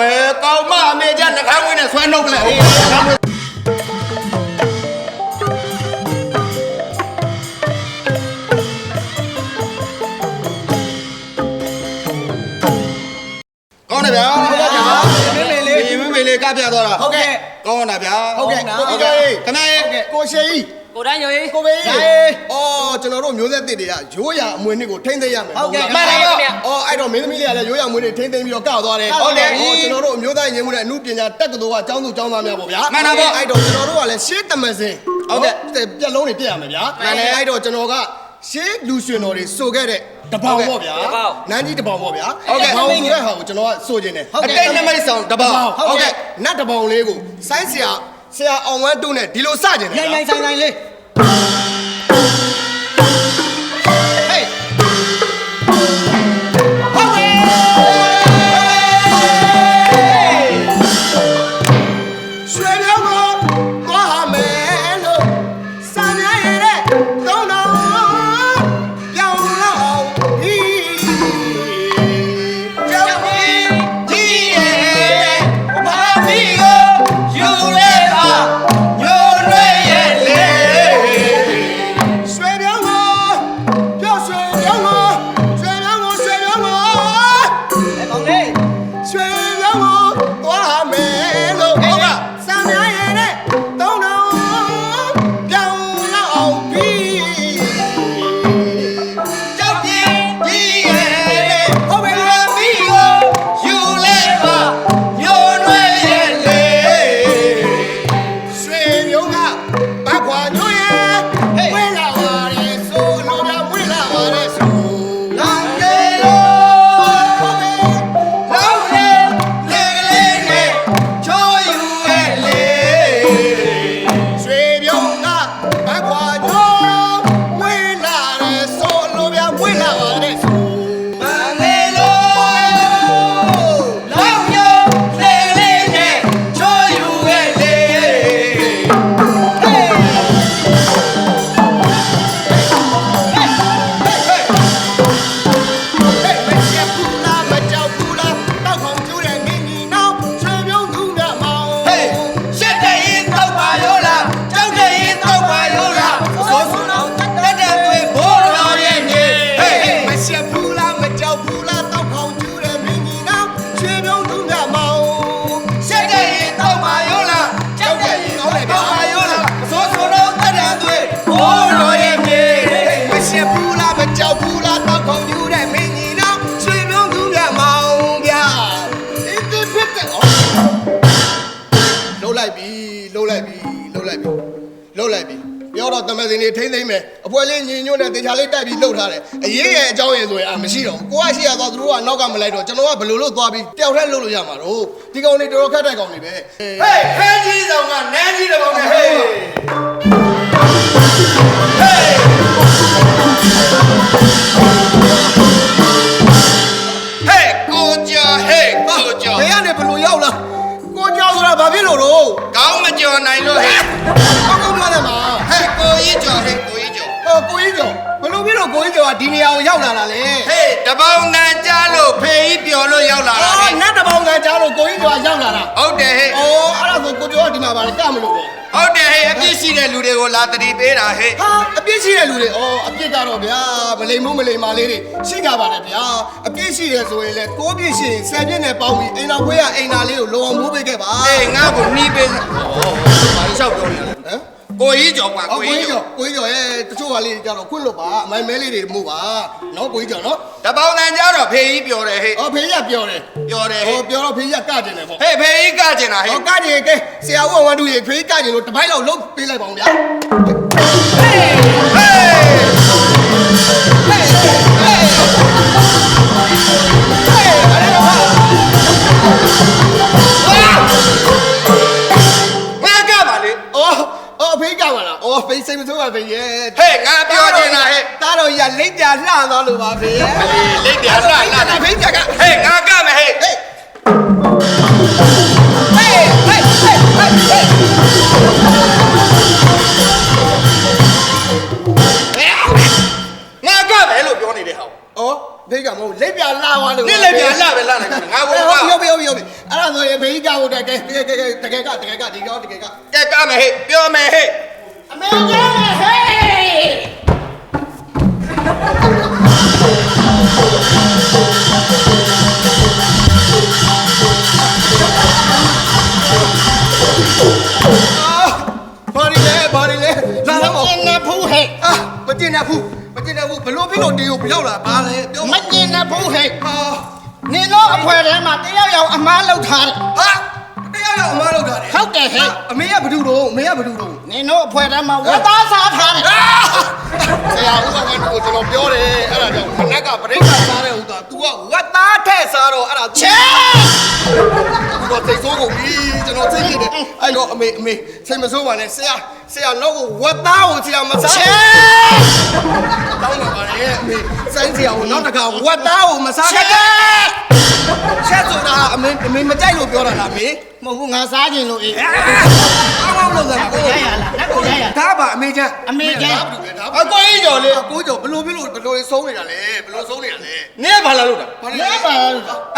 မဲကောင်းမအမေကြနှခမ်းဝင်းနဲ့ဆွဲနှုတ်ပလဲဟေးကောင်းတယ်ဗျာဟုတ်ကဲ့ဗျာမင်းမေလေးမင်းမေလေးကပြသွားတာဟုတ်ကဲ့ကောင်းတာဗျာဟုတ်ကဲ့ဟုတ်ကဲ့ခဏရေး ကိုရှိကြီးကိုတိုင်းရိုးရေးကိုဘေးဟေးအော်ကျွန်တော်တို့မျိုးဆက်တစ်တွေကရိုးရာအမွေနှစ်ကိုထိမ့်သိမ်းရမယ်ဟုတ်ကဲ့မှန်တယ်ဗျအော်အဲ့တော့မင်းသမီးလေးကလည်းရိုးရာအမွေနှစ်ထိမ့်သိမ်းပြီးတော့ကောက်သွားတယ်ဟုတ်တယ်အော်ကျွန်တော်တို့အမျိုးသားရင်းမှုနဲ့အမှုပညာတက္ကသိုလ်ကကျောင်းသူကျောင်းသားများပေါ့ဗျာမှန်တာပေါ့အဲ့တော့ကျွန်တော်တို့ကလည်းရှေးတမစင်ဟုတ်ကဲ့ပြက်လုံးတွေပြက်ရမယ်ဗျာမှန်တယ်အဲ့တော့ကျွန်တော်ကရှေးလူရွှင်တော်တွေဆိုခဲ့တဲ့တပေါင်ပေါ့ဗျာတပေါင်နန်းကြီးတပေါင်ပေါ့ဗျာဟုတ်ကဲ့တပေါင်ဆိုတဲ့ဟာကိုကျွန်တော်ကဆိုခြင်းတယ်ဟုတ်ကဲ့အတိတ်နမိတ်ဆောင်တပေါင်ဟုတ်ဟုတ်ကဲ့ကဲ့နတ်တပေါင်လေးကိုဆိုင်းဆရာ ဆရာအောင်ဝမ်းတုနဲ့ဒီလိုစခြင်းတယ်ရိုင်ဗျာရိုင်ဆိုင်ဆိုင်လေး လှုပ်လိုက်ပြီပြောတော့တမစင်နေထိမ့်သိမ့်မယ်အပွဲလေးညင်ညွတ်နဲ့တေချာလေးတိုက်ပြီးလှုပ်ထားတယ်အရေးရဲ့အကြောင်းရဲ့ဆိုရင်အမရှိတော့ဘူးကိုကရှိရတော့သူတို့ကနောက်ကမလိုက်တော့ကျွန်တော်ကဘယ်လိုလုပ်သွားပြီးတယောက်တည်းလှုပ်လို့ရမှာတော့ဒီကောင်တွေတော်တော်ခက်တဲ့ကောင်တွေပဲဟေးဖဲကြီးဆောင်ကနန်းကြီးတဲ့ကောင်တွေဟေးဟေး လာတာလဲဟေးတပေါင်းတန်ကြားလို့ဖေးကြီးပျော်လို့ရောက်လာတာအော်ဟဲ့နတ်တပေါင်းကကြားလို့ကိုကြီးကျော်ကရောက်လာတာဟုတ်တယ်ဟဲ့အော်အဲ့ဒါဆိုကိုကျော်ကဒီမှာပါလေကမလို့ပေါ့ဟုတ်တယ်ဟဲ့အပြစ်ရှိတဲ့လူတွေကိုလာတတိပေးတာဟဲ့ဟာအပြစ်ရှိတဲ့လူတွေအော်အပြစ်ကတော့ဗျာမလိမ်မှုမလိမ်မာလေးတွေရှိကြပါတယ်ဗျာအပြစ်ရှိတယ်ဆိုရင်လေကိုးပြစ်ရှိရင်ဆယ်ပြစ်နဲ့ပေါင်းပြီးအိမ်တော်ခွေးကအိမ်သားလေးကိုလုံအောင်မိုးပေးခဲ့ပါအေးငါ့ကိုနှီးပေးစမ်းဟောဘာလို့လျှောက်ပြောနေလဲဟမ် ကိုကြီးကြော်ကွာအော်ကိုကိုကြီးကြီးကြော်ကျော်ကိုကြီးကျော်ရဲ့တချို့ကလေးကြတော့ခွင့်လို့ပါအမိုင်မဲလေးတွေမှုပါနော်ကိုကြီးကျော်နော်တပေါင်းတန်ကြားတော့ဖေးကြီးပျော်တယ်ဟဲ့အော်ဖေးရပြောတယ်ပျော်တယ်ဟဲ့ဟောပြောတော့ဖေးရကကြတယ်ပေါ့ဟဲ့ဖေးကြီးကကျင်တာဟဲ့ဟောကကြတယ်ကဲဆရာဦးဝမ်တူရေဖေးကကြတယ်လို့တပိုက်လောက်လုံးပေးလိုက်ပါဦးဗျာဟေးငါ တ်မဆိုးပါဖေးရဲ့ဟဲ့ငါပြောချင်တာဟဲ့တားတော့ရလိမ့်ပြလှသွားလို့ပါဖေးရဲ့လိတ်ပြာလှလှဖေးကြကဟဲ့ငါကမယ်ဟဲ့ဟေးဟေးဟေးဟေးဟေးဟေးငါကမယ်လို့ပြောနေတဲ့ဟာအော်ဖေးကမဟုတ်လိမ့်ပြလှသွားလို့နေ့လည်းပြန်လှပဲလှနေတယ်ငါဘုဟေးရားဟုတ်ပြီဟုတ်ပြီဟုတ်ပြီအဲ့ဒါဘေးကြောက်တဲ့ကဲကဲကဲတကယ်ကတကယ်ကဒီကောတကယ်ကကဲကမယ်ဟဲ့ပြောမယ်ဟဲ့ အမေကျဲဟေးဘာရီလဲဘာရီလဲလာတော့ကျင်နေဘူးဟဲ့အာမကျင်တတ်ဘူးမကျင်တတ်ဘူးဘလို့ဖြစ်လို့ဒီကိုပြောက်လာဘာလဲပြောမကျင်နေဘူးဟဲ့ဟာနင်တို့အဖွဲထဲမှာတယောက်ယောက်အမားလောက်ထားတယ်ဟာတရားရော က်အမားလောက်တာလေဟုတ်တယ်ဟဲ့အမေကဘဒူတော့အမေကဘဒူတော့နင်တို့အဖွဲထဲမှာဝတ်သားစားထားတယ်ဆရာဦးကကတော့ကျွန်တော်ပြောတယ်အဲ့ဒါကြောင့်ခဏကပရိသတ်စားတဲ့ဥသာ तू ကဝတ်သားထဲ့စားတော့အဲ့ဒါချဲ သူကစိတ်ဆိုးကုန်ပြီကျွန်တော်သိနေတယ်အဲ့တော့အမေအမေစိတ်မဆိုးပါနဲ့ဆရာဆရာတော့ကိုဝတ်သားကိုဆရာမစားချဲတောင်းပါပါလေအမေစိုင်းဆရာကိုနောက်တစ်ခါဝတ်သားကိုမစားချဲနဲ့ချက်ဆိုတာအမေအမေမကြိုက်လို့ပြောတာလားအမေမဟုတ်ဘူးငါစားခြင်းလို့အေးအောင်းအောင်း လို့ဆိုတာကိုရရလားလက်ကိုရရဒါပါအမေချမ်းအမေချမ်းအကိုကြီးကျော်လေအကိုကျော်ဘလို့ဘလို့ဘလို့ဆုံးနေတာလဲဘလို့ဆုံးနေတာလဲနင်းဘာလာလို့တာဘာလဲလဲပါ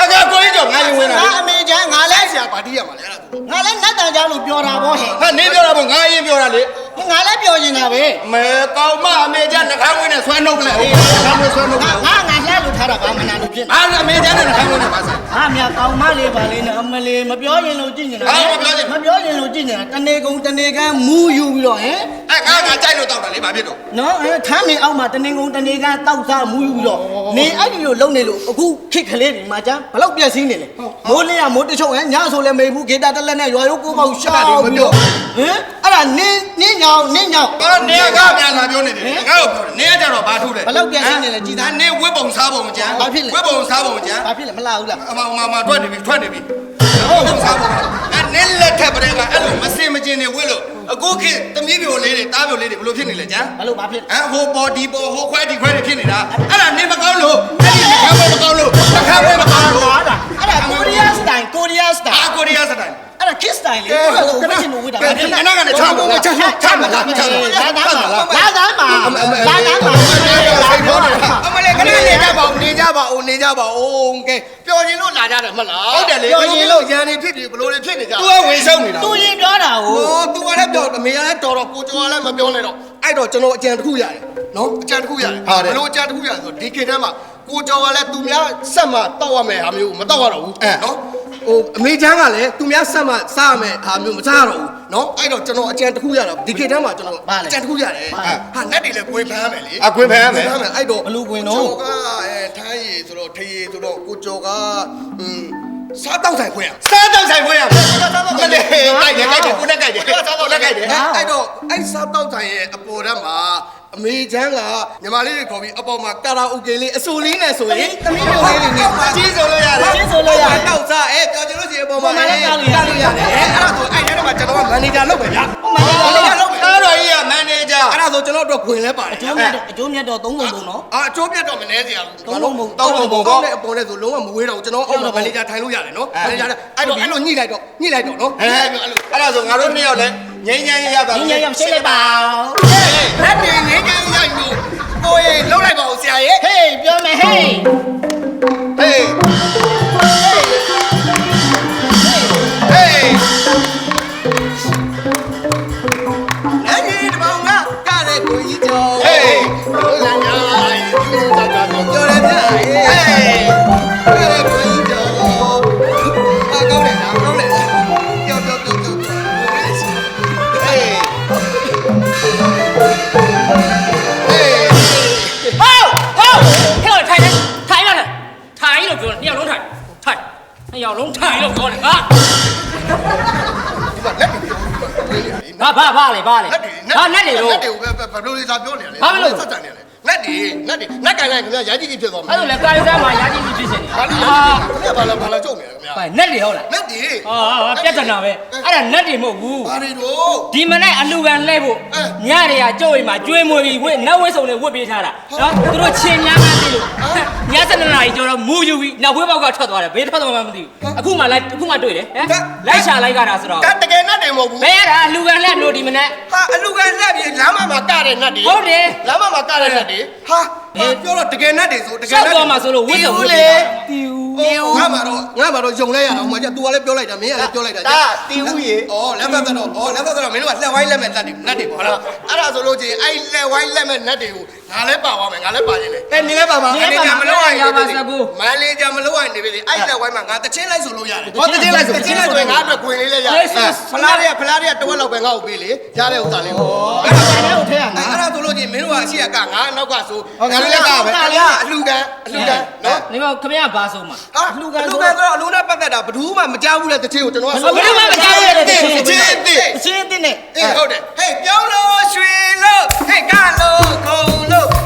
အကကိုကြီးကျော်ငါရင်ဝင်တာငါအမေချမ်းငါလဲဆရာဗာတီးရမှာလဲအဲ့ဒါသူငါလဲနတ်တန်ကြောင်လို့ပြောတာဗောဟဲ့ဟာနင်းပြောတာပေါ့ငါရင်ပြောတာလေငါလဲပြောနေတာပဲမဲကောင်းမအမေကျနှခမ်းဝင်နဲ့ဆွဲနှုတ်ပလိုက်ဟေးနှခမ်းဝင်ဆွဲနှုတ်ပငါလိုက်ငါငါလဲလို့ ထားတာဘာမနာလို့ဖြစ်နေအားအမေကျနဲ့နှခမ်းဝင်နဲ့ပါစားဟာမြကောင်မလေးပါလေးနဲ့အမလေးမပြောရင်လို့ကြည့်နေတာဟာမပြောချင်မပြောရင်လို့ကြည့်နေတာတနေကုန်တနေကန်းမူးယူပြီးတော့ဟင်အဲငါငါကြိုက်လို့တောက်တာလေဘာဖြစ်တော့နော်အဲထမ်းနေအောက်မှာတနေကုန်တနေကန်းတောက်စားမူးယူပြီးတော့နေအဲ့ဒီလိုလုံနေလို့အခုခစ်ကလေးတွေမှာကျန်ဘလောက်ပြက်စင်းနေလဲမိုးလင်းရမိုးတချုံဟဲညဆိုလည်းမေဘူးဂေတာတက်လက်နဲ့ရွာရုပ်ကိုပေါ့ရှာပြီးတော့ဟင်အဲ့ဒါနင်းနင်းညောင်နင်းညောင်ဘာနေကပြန်လာပြောနေတယ်ငါ့ကိုပြောတယ်နေကကြတော့ဘာထုလဲဘလောက်ပြန်ရှင်းနေလဲကြည်သားနေဝစ်ပုံစားပုံကြမ်းဘာဖြစ်လဲဝစ်ပုံစားပုံကြမ်းဘာဖြစ်လဲမလာဘူးလားအမအမမထွက်နေပြီထွက်နေပြီဝစ်ပုံစားပုံအဲနင်းလက်ထက်ပတဲ့ကအဲ့လိုမစင်မကျင်နေဝစ်လို့အခုခေတ်တမီးပြိုလေးတွေတားပြိုလေးတွေဘလို့ဖြစ်နေလဲကြမ်းဘာလို့ဘာဖြစ်ဟမ်ဟိုပေါ်ဒီပေါ်ဟိုခွဲဒီခွဲတွေဖြစ်နေတာအဲ့ဒါနေမကောင်းလို့အဲ့ဒီခါမမကောင်းလို့ခါမမကောင်းလို့ဟာလားအဲ့ဒါကိုရီးယားစတိုင်ကိုရီးယားစတိုင်အာကိုရီးယားစတိုင်အဲ့ဒါ kiss style လေအဲ့ဒါကိုဝတ်ချင်လို့ဝတ်တာကဲကနကနေချမ်းပါချမ်းချမ်းပါလားချမ်းပါလာလားသားမှာလာသားမှာလာသားမှာ ပါဦးနေကြပါဦးနေကြပါဦးကဲပျော်ရင်လို့လာကြတယ်မလားဟုတ်တယ်လေပျော်ရင်လို့ရန်နေဖြစ်ပြီဘလို့တွေဖြစ်နေကြသူကဝင်ရှုံနေတာသူရင်ပြောတာကိုဟောသူကလည်းပြောအမေကလည်းတော်တော်ကိုကျော်ကလည်းမပြောနဲ့တော့အဲ့တော့ကျွန်တော်အကြံတစ်ခုရတယ်နော်အကြံတစ်ခုရတယ်ဘလို့အကြံတစ်ခုရဆိုဒီခေတ်ထဲမှာကိုကျော်ကလည်းသူများဆက်မှတောက်ရမယ်ဟာမျိုးမတောက်ရတော့ဘူးနော်ဟိုအမေချမ်းကလည်းသူများဆက်မှစားရမယ်ဟာမျိုးမစားရတော့ဘူး နော်အဲ့တော့ကျွန်တော်အကြံတစ်ခုရတော့ဒီခေတ်ထဲမှာကျွန်တော်အကြံတစ်ခုရတယ်ဟာနတ်တွေလည်းကိုယ်ဖမ်းမယ်လေအကွင်းဖမ်းမယ်အဲ့တော့ဘလူကွင်တော့ကျော်ကအဲထိုင်းရည်ဆိုတော့ထရည်ဆိုတော့ကိုကျော်ကอืมစားတောက်ဆိုင်ခွင့်ရစားတော့ဆိုင်ခွဲရမယ်မလေးကြိုက်တယ်ကြိုက်တယ်ကိုနဲ့ကြိုက်တယ်ကိုနဲ့ကြိုက်တယ် အဲ့ အဲ့တော့အဲ့စားတောက်ဆိုင်ရဲ့အပေါ်ဓာတ်မှာအမေချမ်းကညီမလေးတွေခေါ်ပြီးအပေါ်မှာကာရာအိုကေလေးအဆူလေးနဲ့ဆိုရင်သမီးမျိုးလေးတွေနဲ့ကြီးဆိုလို့ရတယ်ရှင်းဆိုလို့ရတယ်တောက်စားအဲပြောချင်လို့ရှိရင်အပေါ်မှာအပေါ်မှာလည်းကားလို့ရတယ်လို့ရတယ်အဲ့အဲ့ဒါဆိုအဲ့ထဲမှာကျွန်တော်ကမန်နေဂျာလုပ်ပဲဗျာမန်နေဂျာလုပ်လုပ်ပဲကားတော်ကြီးကမန်နေဂျာအဲ့ဒါဆိုကျွန်တော်တို့ခွင်လဲပါတယ်အကျိုးမြတ်အကျိုးမြတ်တော့သုံးပုံပုံနော်အာအချိုးပြတ်တော့မနေစရာဘူးသုံးလုံးပုံတောက်ပုံပုံပေါ့တဲ့အပေါ်နဲ့ဆိုလုံးဝမဝေးတော့ဘူးကျွန်တော်အောက်မှာမန်နေဂျာထိုင်လို့ရတယ်နော်မန်နေဂျာအဲ့တော့အဲ့လိုညှိလိုက်တော့ညှိလိုက်တော့နော်အဲအဲ့ဒါဆိုငါတို့နှစ်ယောက်လည်း ငိမ့်ငိမ့်ရပါညညရရှင်းလိုက်ပါလက်တွေငင်းငင်းရိုက်လို့ကိုယ်လုံးလိုက်ပါဦးဆရာရဲ့ဟေးပြောမယ်ဟေးဟေး ဘာဘာဘာလေဘာလေလက်တွေဘာနဲ့လေလို့ လက်တွေကိုပဲဘယ်လိုလဲသာပြောနေရလဲဘာလို့လဲ ဆက်တန်နေရလဲလက်တွေလက်တွေလက်ကန်လိုက်ခင်ဗျာရာကြီးကြီးဖြစ်သွားမှာအဲ့လိုလေကာယစမ်းမှာရာကြီးကြီးဖြစ်နေတယ်ဘာလို့လဲခင်ဗျာဘာလဲဘာလဲကြုံနေရခင် ဗျာဘာနဲ့လေဟုတ်လားလက်တွေဟာပြဿနာပဲအဲ့ဒါနဲ့တွေမဟုတ်ဘူးဘာတွေတော့ ဒီမနေ့အလူကန်လဲဖို့အဲညတွေကကြိုးအိမ်မှာကျွေးမွေပြီးဝစ်နတ်ဝစ်စုံတွေဝစ်ပေးထားတာနော်သူတို့ချင်းများမှန်းသိလို့ည7နာရီကျော်တော့မူယူပြီးနောက်ဝေးပေါက်ကထွက်သွားတယ်ဘေးထွက်သွားမှမသိဘူးအခုမှလိုက်အခုမှတွေ့တယ်ဟမ်လိုက်ရှာလိုက်ကြတာဆိုတော့ကတကယ်နဲ့တယ်မဟုတ်ဘူးဘယ်ရတာအလူကန်လဲမလို့ဒီမနေ့ဟာအလူကန်လက်ပြီးလမ်းမမှာကတဲ့နတ်တွေဟုတ်တယ် လမ်းမမှာကတဲ့နတ်တွေဟာပြောတော့တကယ်နတ်တွေဆိုတကယ်ရှောက်နတ်သွားမှာဆိုလို့ဝစ်စုံဝစ်ပေးထားတာ တီဦး ငါမှတော့ငါမှတော့ယုံလဲရအောင်မကြ तू ကလည်းပြောလိုက်တာမင်းကလည်းပြောလိုက်တာဒါတီဦးရေဩလက်ပတ်ကတော့ဩလက်ပတ်ကတော့မင်းတို့ကလက်ဝိုင်းလက်မဲ့လက်တွေလက်တွေပေါ့လားအဲ့ဒါဆိုလို့ချင်းအဲ့လက်ဝိုင်းလက်မဲ့လက်တွေကိုငါလည်းပါသွားမယ်ငါလည်းပါနေတယ်အဲ့နေလည်းပါပါမန်လေးဂျာမလို့ရရင်နေပြီမန်လေးဂျာမလို့ရရင်နေပြီအဲ့လက်ဝိုင်းမှာငါတချင်းလိုက်ဆိုလို့ရတယ်ဟောတချင်းလိုက်ဆိုတချင်းလိုက်ဆိုရင်ငါအတွက်ခွင်လေးလည်းရတယ်ဖလားတွေကဖလားတွေကတဝက်လောက်ပဲငါ့ကိုပေးလေရတဲ့ဥစ္စာလေးကိုအဲ့ဒါလည်းဟုတ်ထဲရမှာအဲ့ ဒါဆိုလို့ချင်းမင်းတို့ကအရှိကငါနောက်ကဆိုဟောငါလည်းလက်ကပဲအလူကန်အလူကန်နော်နေမခမရဘာဆုံးမှာဟာလူကန်လူကန်ဆိုတော့အလူနဲ့ပတ်သက်တာဘယ်သူမှမကြောက်ဘူးလေတချင်းကိုကျွန်တော်ကဘယ်လိုမှမကြောက်ရတဲ့တချင်းတချင်းအစ်စ်တချင်းအစ်စ်နဲ့အေးဟုတ်တယ်ဟေးပြောလို့ရွှေလို့ဟေးကလို့ခ